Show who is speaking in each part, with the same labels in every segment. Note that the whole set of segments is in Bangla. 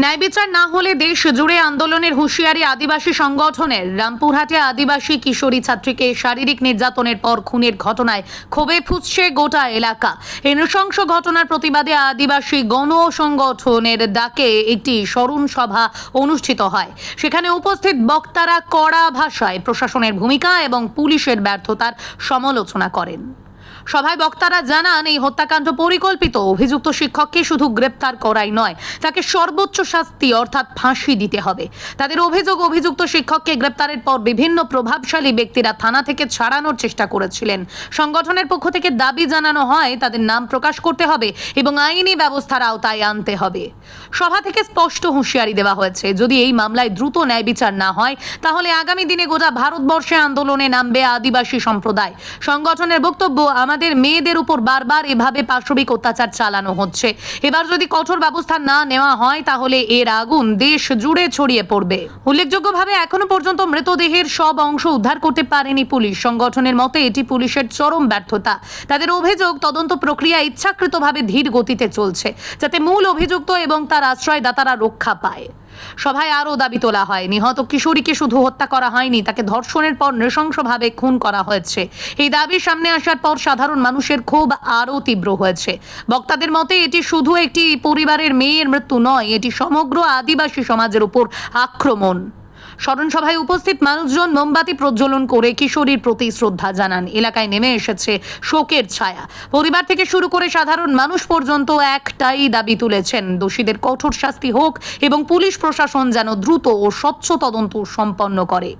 Speaker 1: ন্যায় বিচার না হলে দেশ জুড়ে আন্দোলনের হুঁশিয়ারি আদিবাসী সংগঠনের। রামপুরহাটে আদিবাসী কিশোরী ছাত্রীকে শারীরিক নির্যাতনের পর খুনের ঘটনায় ক্ষোভে ফুসছে গোটা এলাকা। এই নৃশংস ঘটনার প্রতিবাদে আদিবাসী গণ সংগঠনের ডাকে একটি স্মরণ সভা অনুষ্ঠিত হয়। সেখানে উপস্থিত বক্তারা কড়া ভাষায় প্রশাসনের ভূমিকা এবং পুলিশের ব্যর্থতার সমালোচনা করেন। সভায় বক্তারা জানান, এই হত্যাকাণ্ড পরিকল্পিত। অভিযুক্ত শিক্ষককে শুধু গ্রেপ্তার করাই নয়, তাকে সর্বোচ্চ শাস্তি অর্থাৎ ফাঁসি দিতে হবে। তাদের অভিযোগ, অভিযুক্ত শিক্ষককে গ্রেপ্তারের পর বিভিন্ন প্রভাবশালী ব্যক্তিরা থানা থেকে ছাড়ানোর চেষ্টা করেছিলেন। সংগঠনের পক্ষ থেকে দাবি জানানো হয়, তাদের নাম প্রকাশ করতে হবে এবং আইনি ব্যবস্থার আওতায় আনতে হবে। সভা থেকে স্পষ্ট হুঁশিয়ারি দেওয়া হয়েছে, যদি এই মামলায় দ্রুত ন্যায় বিচার না হয়, তাহলে আগামী দিনে গোটা ভারতবর্ষে আন্দোলনে নামবে আদিবাসী সম্প্রদায়। সংগঠনের বক্তব্য আমাদের মেয়েদের উপর বারবার এভাবে পাশবিক অত্যাচার চালানো হচ্ছে। এবার যদি কঠোর ব্যবস্থা না নেওয়া হয়, তাহলে এর আগুন দেশ জুড়ে ছড়িয়ে পড়বে। উল্লেখযোগ্যভাবে এখনও পর্যন্ত মৃতদেহের সব অংশ উদ্ধার করতে পারেনি পুলিশ। সংগঠনের মতে, এটি পুলিশের চরম ব্যর্থতা। তাদের অভিযোগ, তদন্ত প্রক্রিয়া ইচ্ছাকৃতভাবে ধীর গতিতে চলছে, যাতে মূল অভিযুক্ত এবং তার আশ্রয়দাতারা রক্ষা পায়। সভায় আরও দাবি তোলা হয়। নিহত কিশোরীকে শুধু হত্যা করা হয়নি, তাকে ধর্ষণের পর নৃশংসভাবে খুন করা হয়েছে। এই দাবি সামনে আসার পর সাধারণ মানুষের ক্ষোভ আরও তীব্র হয়েছে। বক্তাদের মতে, এটি শুধু একটি পরিবারের মেয়ের মৃত্যু নয়, এটি সমগ্র আদিবাসী সমাজের উপর আক্রমণ। স্মরণ সভায় উপস্থিত মানুষজন মোমবাতি প্রজ্বলন করে কিশোরীর প্রতি শ্রদ্ধা জানান। এলাকায় নেমে এসেছে শোকের ছায়া। পরিবার থেকে শুরু করে সাধারণ মানুষ পর্যন্ত একটাই দাবি তুলেছেন। দোষীদের কঠোর শাস্তি হোক এবং পুলিশ প্রশাসন যেন দ্রুত ও স্বচ্ছ তদন্ত সম্পন্ন করে।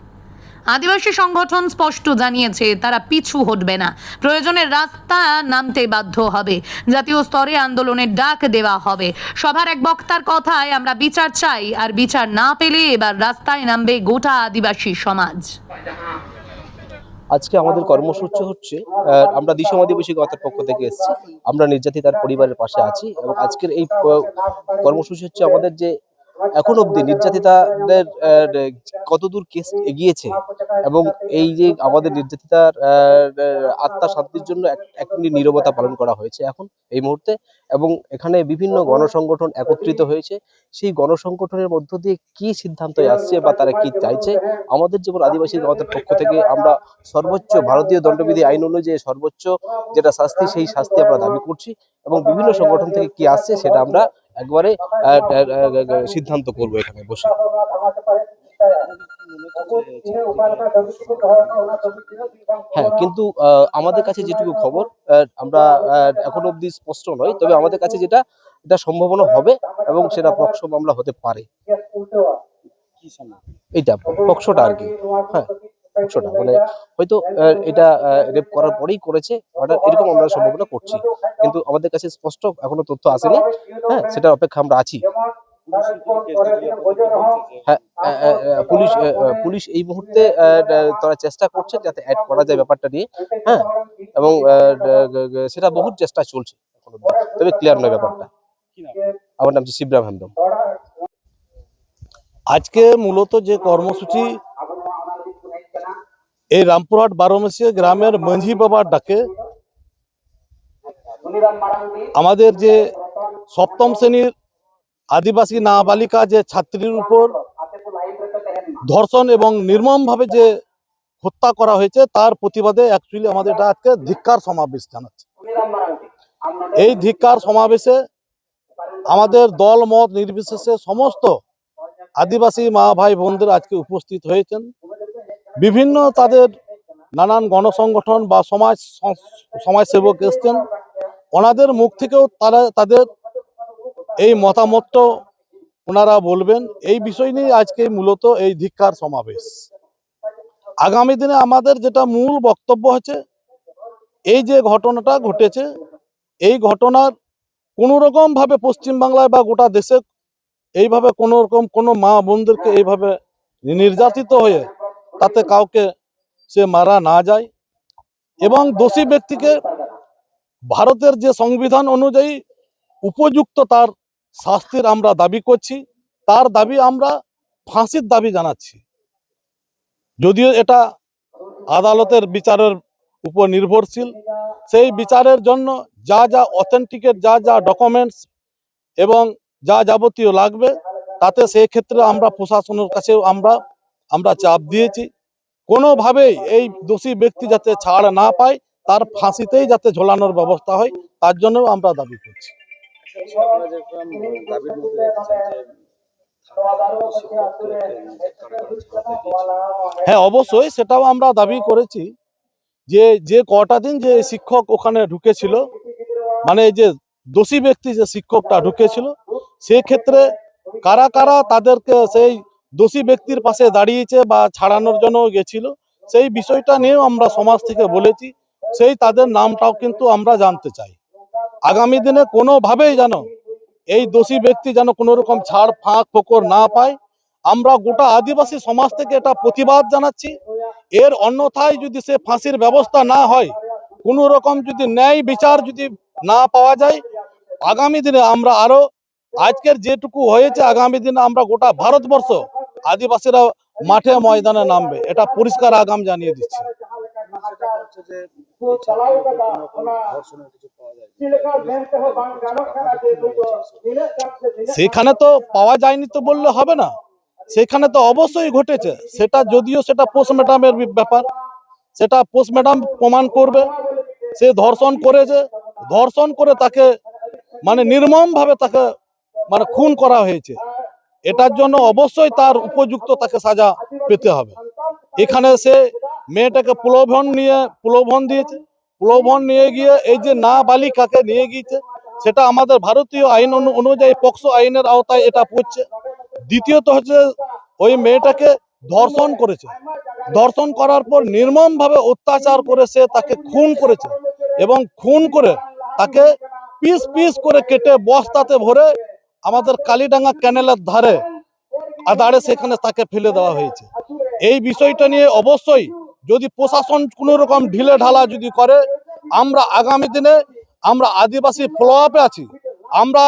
Speaker 1: আদিবাসী সংগঠন স্পষ্ট জানিয়েছে, তারা পিছু হটবে না। প্রয়োজনের রাস্তা নামতে বাধ্য হবে। জাতীয় স্তরে আন্দোলনের ডাক দেওয়া হবে। সভার এক বক্তার কথায় আমরা বিচার চাই, আর বিচার না পেলে এবার রাস্তায় নামবে গোটা আদিবাসী সমাজ।
Speaker 2: আজকে আমাদের কর্মসূচি হচ্ছে আমরা দিশম আদিবাসী গতের পক্ষ থেকে এসেছি। আমরা নির্যাতিতার পরিবারের পাশে আছি এবং আজকের এই কর্মসূচি হচ্ছে আমাদের যে এখন অবধি নির্যাতিতাদের কতদূর কেস এগিয়েছে? এবং এই যে আমাদের নির্যাতিতার আত্মা শান্তির জন্য এক- এক মিনিট নীরবতা পালন করা হয়েছে এখন এই মুহূর্তে। এবং এখানে বিভিন্ন গণসংগঠন একত্রিত হয়েছে। সেই গণসংগঠনের মধ্য দিয়ে কি সিদ্ধান্ত আসছে বা তারা কি চাইছে, আমাদের যেমন আদিবাসী গতের পক্ষ থেকে আমরা সর্বোচ্চ ভারতীয় দণ্ডবিধি আইন অনুযায়ী সর্বোচ্চ যেটা শাস্তি, সেই শাস্তি আমরা দাবি করছি। এবং বিভিন্ন সংগঠন থেকে কি আসছে সেটা আমরা একবারে সিদ্ধান্ত করব এখানে বসে। হ্যাঁ কিন্তু আহ, আমাদের কাছে যেটুকু খবর আমরা এখনও অবধি স্পষ্ট নয় তবে আমাদের কাছে যেটা এটা সম্ভাবনা হবে এবং সেটা পক্ষ মামলা হতে পারে। এইটা পক্ষটা আর কি। হ্যাঁ। পক্ষটা মানে হয়তো আহ, এটা রেপ করার পরেই করেছে অর্ডার এরকম আমরা সম্ভাবনা করছি। কিন্তু আমাদের কাছে স্পষ্ট এখনও তথ্য আসেনি। হ্যাঁ সেটার অপেক্ষা আমরা আছি। হ্যাঁ পুলিশ পুলিশ এই মুহূর্তে তারা চেষ্টা করছে যাতে অ্যাড করা যায় ব্যাপারটা নিয়ে। হ্যাঁ এবং সেটা বহুত চেষ্টা চলছে তবে ক্লিয়ার নয় ব্যাপারটা। আমার নাম হচ্ছে শিবরাম হেমব্রম।
Speaker 3: আজকে মূলত যে কর্মসূচি এই রামপুরহাট বারোমেশিয়া গ্রামের মাঝি বাবার ডাকে। আমাদের যে সপ্তম শ্রেণির আদিবাসী নাবালিকা যে ছাত্রীর উপর ধর্ষণ এবং নির্মমভাবে যে হত্যা করা হয়েছে, তার প্রতিবাদে অ্যাকচুয়ালি আমাদের এটা আজকে ধিক্কার সমাবেশ জানাচ্ছে। এই ধিক্কার সমাবেশে আমাদের দল, মত নির্বিশেষে সমস্ত আদিবাসী মা ভাই বোনদের আজকে উপস্থিত হয়েছেন। বিভিন্ন তাদের নানান গণসংগঠন বা সমাজ সমাজসেবক এসছেন। ওনাদের মুখ থেকেও তারা, তাদের এই মতামতটা ওনারা বলবেন। এই বিষয় নিয়ে আজকে মূলত এই ধিক্কার সমাবেশ। আগামী দিনে আমাদের যেটা মূল বক্তব্য হচ্ছে, এই যে ঘটনাটা ঘটেছে, এই ঘটনার কোনো রকম ভাবে পশ্চিমবাংলায় বা গোটা দেশে এইভাবে কোনো রকম কোনো মা বোনদেরকে এইভাবে নির্যাতিত হয়ে তাতে কাউকে সে মারা না যায়। এবং দোষী ব্যক্তিকে ভারতের যে সংবিধান অনুযায়ী উপযুক্ত তার শাস্তির আমরা দাবি করছি, তার দাবি আমরা ফাঁসির দাবি জানাচ্ছি। যদিও এটা আদালতের বিচারের উপর নির্ভরশীল, সেই বিচারের জন্য যা যা অথেন্টিকেট যা যা ডকুমেন্টস এবং যা যাবতীয় লাগবে, তাতে সেই ক্ষেত্রে আমরা প্রশাসনের কাছেও আমরা আমরা চাপ দিয়েছি। কোনোভাবেই এই দোষী ব্যক্তি যাতে ছাড় না পায়, তার ফাঁসিতেই যাতে ঝোলানোর ব্যবস্থা হয়, তার জন্য আমরা দাবি করছি। হ্যাঁ অবশ্যই সেটাও আমরা দাবি করেছি যে যে কটা দিন যে শিক্ষক ওখানে ঢুকেছিল মানে যে দোষী ব্যক্তি যে শিক্ষকটা ঢুকেছিল, সেক্ষেত্রে কারা কারা তাদেরকে সেই দোষী ব্যক্তির পাশে দাঁড়িয়েছে বা ছাড়ানোর জন্য গেছিল, সেই বিষয়টা নিয়েও আমরা সমাজ থেকে বলেছি, সেই তাদের নামটাও কিন্তু আমরা জানতে চাই। আগামী দিনে কোনোভাবেই যেন এই দোষী ব্যক্তি যেন কোনো রকম ছাড়, ফাঁক, ফোকর না পায়, আমরা গোটা আদিবাসী সমাজ থেকে এটা প্রতিবাদ জানাচ্ছি। এর অন্যথায় যদি সে ফাঁসির ব্যবস্থা না হয় কোনো রকম যদি ন্যায় বিচার যদি না পাওয়া যায়, আগামী দিনে আমরা আরও, আজকের যেটুকু হয়েছে, আগামী দিনে আমরা গোটা ভারতবর্ষ আদিবাসীরা মাঠে ময়দানে নামবে। এটা পরিষ্কার আগাম জানিয়ে দিচ্ছি। সেখানে তো পাওয়া যায়নি তো বললে হবে না। সেখানে তো অবশ্যই ঘটেছে। সেটা যদিও সেটা পোস্টমর্টমের ব্যাপার। সেটা পোস্টমর্টম প্রমাণ করবে। সে ধর্ষণ করেছে। ধর্ষণ করে তাকে মানে নির্মমভাবে তাকে মানে খুন করা হয়েছে। এটার জন্য অবশ্যই তার উপযুক্ত তাকে সাজা পেতে হবে। এখানে সে মেয়েটাকে প্রলোভন নিয়ে, প্রলোভন দিয়েছে। প্রলোভন নিয়ে গিয়ে এই যে না বালিকাকে নিয়ে গিয়েছে, সেটা আমাদের ভারতীয় আইন অনু- অনুযায়ী পক্সো আইনের আওতায় এটা পড়ছে। দ্বিতীয়ত হচ্ছে ওই মেয়েটাকে ধর্ষণ করেছে। ধর্ষণ করার পর নির্মমভাবে অত্যাচার করে সে তাকে খুন করেছে এবং খুন করে তাকে পিস পিস করে কেটে বস্তাতে ভরে আমাদের কালীডাঙ্গা ক্যানেলের ধারে আদারে সেখানে তাকে ফেলে দেওয়া হয়েছে। এই বিষয়টা নিয়ে অবশ্যই যদি প্রশাসন কোনো রকম ঢিলে ঢালা যদি করে, আমরা আগামী দিনে আমরা আদিবাসী ফলো আপে আছি। আমরা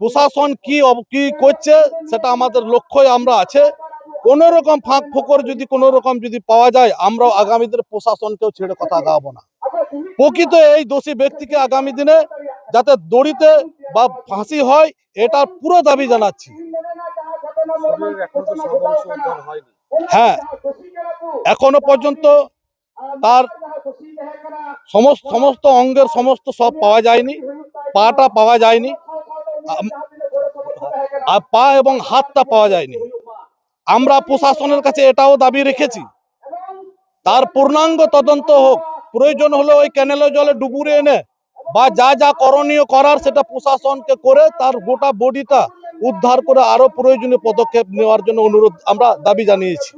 Speaker 3: প্রশাসন কি কি করছে সেটা আমাদের লক্ষ্যই আমরা আছে। কোন রকম ফাঁক ফোকর যদি কোনো রকম যদি পাওয়া যায়, আমরাও আগামী দিনে প্রশাসনকেও ছেড়ে কথা গাবো না। প্রকৃত এই দোষী ব্যক্তিকে আগামী দিনে যাতে দড়িতে বা ফাঁসি হয়, এটার পুরো দাবি জানাচ্ছি। হ্যাঁ এখনও পর্যন্ত তার সমস্ত সমস্ত অঙ্গের সমস্ত সব পাওয়া যায়নি, পাটা পাওয়া যায়নি আর পা এবং হাতটা পাওয়া যায়নি। আমরা প্রশাসনের কাছে এটাও দাবি রেখেছি। তার পূর্ণাঙ্গ তদন্ত হোক প্রয়োজন হলে ওই ক্যানেলের জলে ডুবুরে এনে বা যা যা করণীয় করার সেটা প্রশাসনকে করে তার গোটা বডিটা উদ্ধার করে আরও প্রয়োজনীয় পদক্ষেপ নেওয়ার জন্য অনুরোধ আমরা দাবি জানিয়েছি?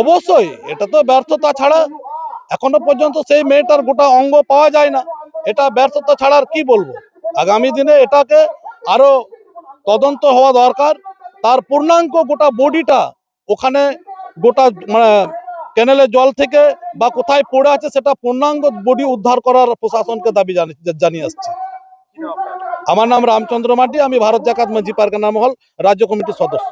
Speaker 3: অবশ্যই, এটা তো ব্যর্থতা ছাড়া এখনও পর্যন্ত সেই মেয়েটার গোটা অঙ্গ পাওয়া যায় না। এটা ব্যর্থতা ছাড়া আর কি বলব? আগামী দিনে এটাকে আরও তদন্ত হওয়া দরকার। তার পূর্ণাঙ্গ গোটা বডিটা ওখানে গোটা মানে ক্যানেলের জল থেকে বা কোথায় পড়ে আছে সেটা পূর্ণাঙ্গ বডি উদ্ধার করার প্রশাসনকে দাবি জানি- জানিয়ে আসছে? আমার নাম রামচন্দ্র মাটি আমি ভারত জাকাত মঞ্জি পার্কের নাম হল রাজ্য কমিটির সদস্য